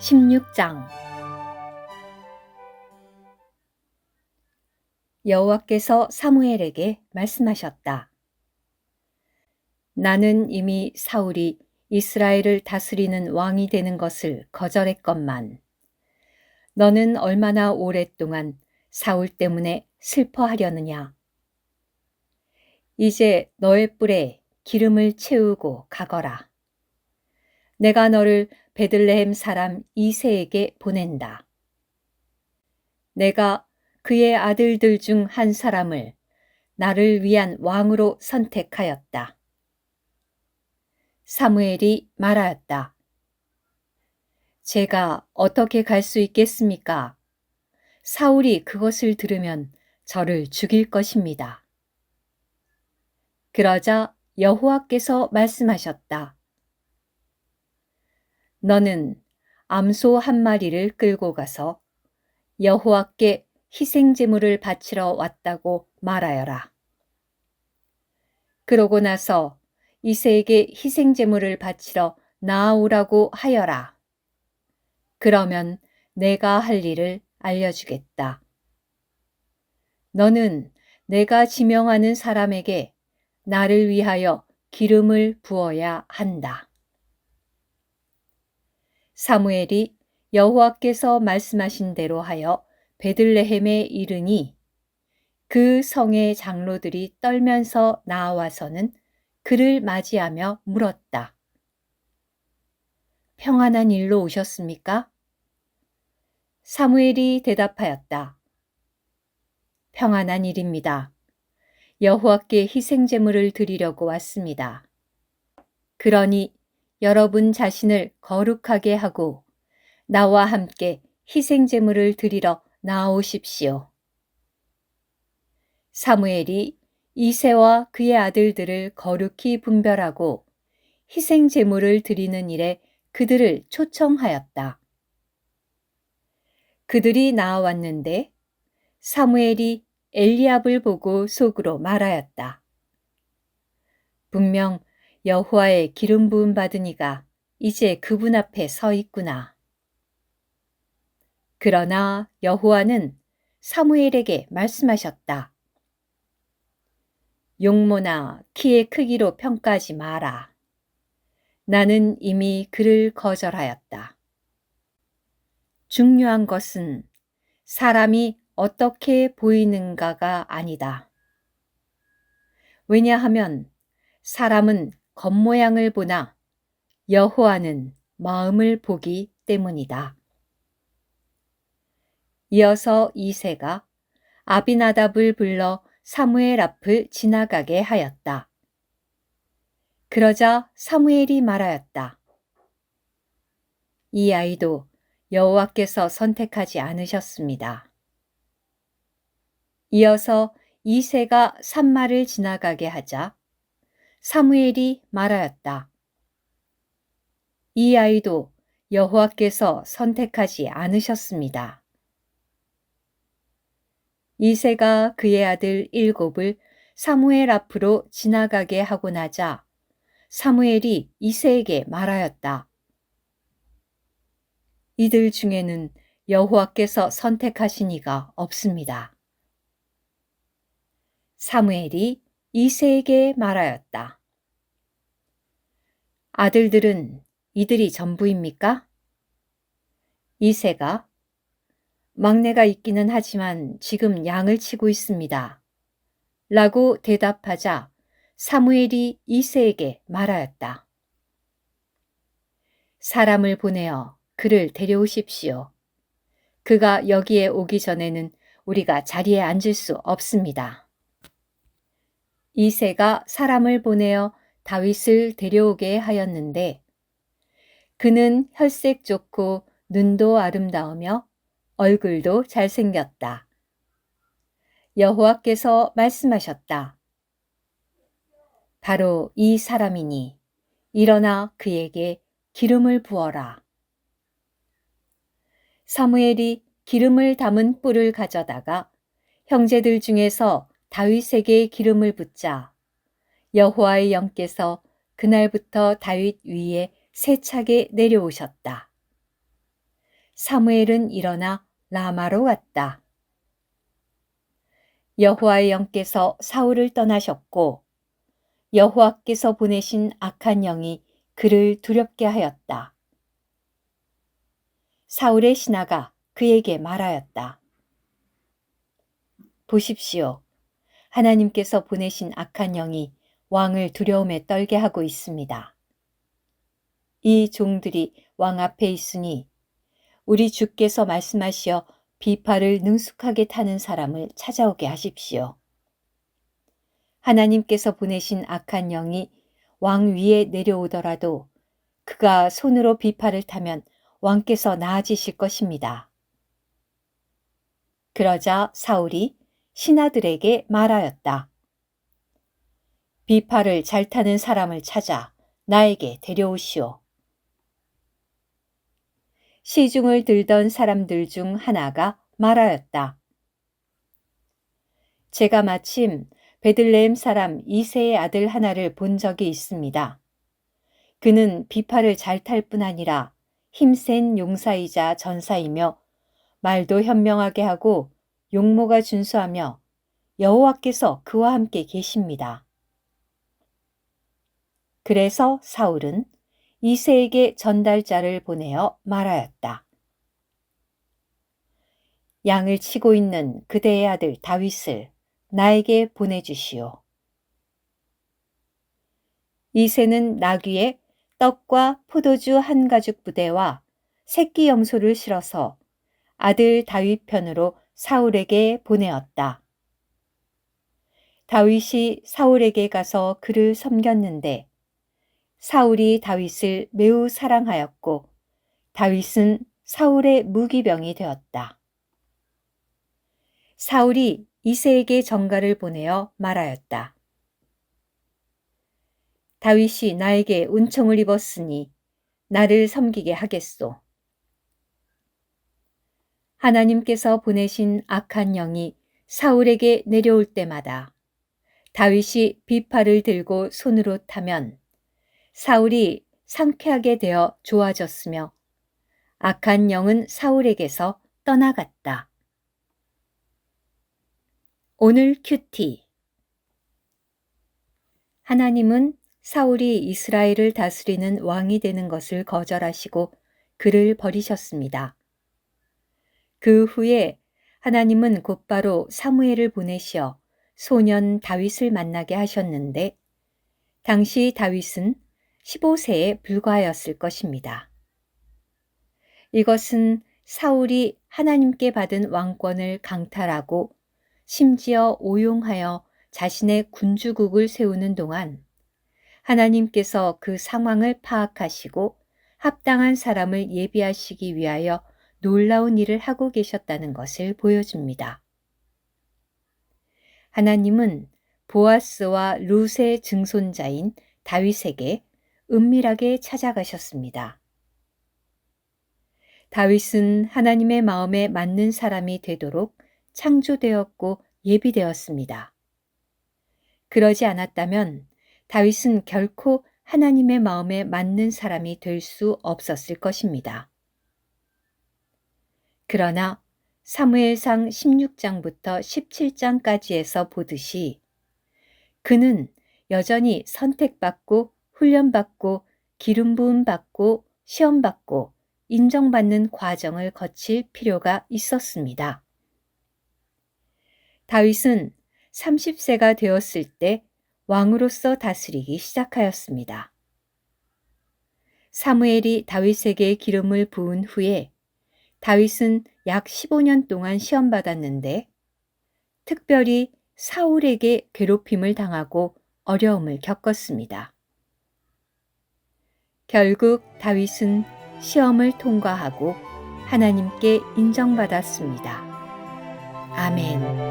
16장 여호와께서 사무엘에게 말씀하셨다. 나는 이미 사울이 이스라엘을 다스리는 왕이 되는 것을 거절했건만 너는 얼마나 오랫동안 사울 때문에 슬퍼하려느냐? 이제 너의 뿔에 기름을 채우고 가거라. 내가 너를 베들레헴 사람 이세에게 보낸다. 내가 그의 아들들 중 한 사람을 나를 위한 왕으로 선택하였다. 사무엘이 말하였다. 제가 어떻게 갈 수 있겠습니까? 사울이 그것을 들으면 저를 죽일 것입니다. 그러자 여호와께서 말씀하셨다. 너는 암소 한 마리를 끌고 가서 여호와께 희생 제물을 바치러 왔다고 말하여라. 그러고 나서 이세에게 희생 제물을 바치러 나아오라고 하여라. 그러면 내가 할 일을 알려주겠다. 너는 내가 지명하는 사람에게 나를 위하여 기름을 부어야 한다. 사무엘이 여호와께서 말씀하신 대로 하여 베들레헴에 이르니 그 성의 장로들이 떨면서 나와서는 그를 맞이하며 물었다. 평안한 일로 오셨습니까? 사무엘이 대답하였다. 평안한 일입니다. 여호와께 희생 제물을 드리려고 왔습니다. 그러니 여러분 자신을 거룩하게 하고 나와 함께 희생 제물을 드리러 나오십시오. 사무엘이 이세와 그의 아들들을 거룩히 분별하고 희생 제물을 드리는 일에 그들을 초청하였다. 그들이 나왔는데 사무엘이 엘리압을 보고 속으로 말하였다. 분명 여호와의 기름 부음 받은 이가 이제 그분 앞에 서 있구나. 그러나 여호와는 사무엘에게 말씀하셨다. 용모나 키의 크기로 평가하지 마라. 나는 이미 그를 거절하였다. 중요한 것은 사람이 어떻게 보이는가가 아니다. 왜냐하면 사람은 겉모양을 보나 여호와는 마음을 보기 때문이다. 이어서 이세가 아비나답을 불러 사무엘 앞을 지나가게 하였다. 그러자 사무엘이 말하였다. 이 아이도 여호와께서 선택하지 않으셨습니다. 이어서 이세가 산마를 지나가게 하자 사무엘이 말하였다. 이 아이도 여호와께서 선택하지 않으셨습니다. 이세가 그의 아들 일곱을 사무엘 앞으로 지나가게 하고 나자 사무엘이 이세에게 말하였다. 이들 중에는 여호와께서 선택하신 이가 없습니다. 사무엘이 이세에게 말하였다. 아들들은 이들이 전부입니까? 이세가 막내가 있기는 하지만 지금 양을 치고 있습니다. 라고 대답하자 사무엘이 이세에게 말하였다. 사람을 보내어 그를 데려오십시오. 그가 여기에 오기 전에는 우리가 자리에 앉을 수 없습니다. 이세가 사람을 보내어 다윗을 데려오게 하였는데 그는 혈색 좋고 눈도 아름다우며 얼굴도 잘생겼다. 여호와께서 말씀하셨다. 바로 이 사람이니 일어나 그에게 기름을 부어라. 사무엘이 기름을 담은 뿔을 가져다가 형제들 중에서 다윗에게 기름을 붓자 여호와의 영께서 그날부터 다윗 위에 세차게 내려오셨다. 사무엘은 일어나 라마로 갔다. 여호와의 영께서 사울을 떠나셨고 여호와께서 보내신 악한 영이 그를 두렵게 하였다. 사울의 신하가 그에게 말하였다. 보십시오. 하나님께서 보내신 악한 영이 왕을 두려움에 떨게 하고 있습니다. 이 종들이 왕 앞에 있으니 우리 주께서 말씀하시어 비파를 능숙하게 타는 사람을 찾아오게 하십시오. 하나님께서 보내신 악한 영이 왕 위에 내려오더라도 그가 손으로 비파를 타면 왕께서 나아지실 것입니다. 그러자 사울이 신하들에게 말하였다. 비파를 잘 타는 사람을 찾아 나에게 데려오시오. 시중을 들던 사람들 중 하나가 말하였다. 제가 마침 베들레헴 사람 이세의 아들 하나를 본 적이 있습니다. 그는 비파를 잘 탈 뿐 아니라 힘센 용사이자 전사이며 말도 현명하게 하고 용모가 준수하며 여호와께서 그와 함께 계십니다. 그래서 사울은 이세에게 전달자를 보내어 말하였다. 양을 치고 있는 그대의 아들 다윗을 나에게 보내주시오. 이세는 나귀에 떡과 포도주 한 가죽 부대와 새끼 염소를 실어서 아들 다윗 편으로 사울에게 보내었다. 다윗이 사울에게 가서 그를 섬겼는데 사울이 다윗을 매우 사랑하였고 다윗은 사울의 무기병이 되었다. 사울이 이세에게 정가를 보내어 말하였다. 다윗이 나에게 은총을 입었으니 나를 섬기게 하겠소. 하나님께서 보내신 악한 영이 사울에게 내려올 때마다 다윗이 비파를 들고 손으로 타면 사울이 상쾌하게 되어 좋아졌으며 악한 영은 사울에게서 떠나갔다. 오늘 큐티 하나님은 사울이 이스라엘을 다스리는 왕이 되는 것을 거절하시고 그를 버리셨습니다. 그 후에 하나님은 곧바로 사무엘을 보내시어 소년 다윗을 만나게 하셨는데 당시 다윗은 15세에 불과하였을 것입니다. 이것은 사울이 하나님께 받은 왕권을 강탈하고 심지어 오용하여 자신의 군주국을 세우는 동안 하나님께서 그 상황을 파악하시고 합당한 사람을 예비하시기 위하여 놀라운 일을 하고 계셨다는 것을 보여줍니다. 하나님은 보아스와 룻의 증손자인 다윗에게 은밀하게 찾아가셨습니다. 다윗은 하나님의 마음에 맞는 사람이 되도록 창조되었고 예비되었습니다. 그러지 않았다면 다윗은 결코 하나님의 마음에 맞는 사람이 될 수 없었을 것입니다. 그러나 사무엘상 16장부터 17장까지에서 보듯이 그는 여전히 선택받고 훈련받고 기름 부음 받고 시험 받고 인정받는 과정을 거칠 필요가 있었습니다. 다윗은 30세가 되었을 때 왕으로서 다스리기 시작하였습니다. 사무엘이 다윗에게 기름을 부은 후에 다윗은 약 15년 동안 시험받았는데 특별히 사울에게 괴롭힘을 당하고 어려움을 겪었습니다. 결국 다윗은 시험을 통과하고 하나님께 인정받았습니다. 아멘.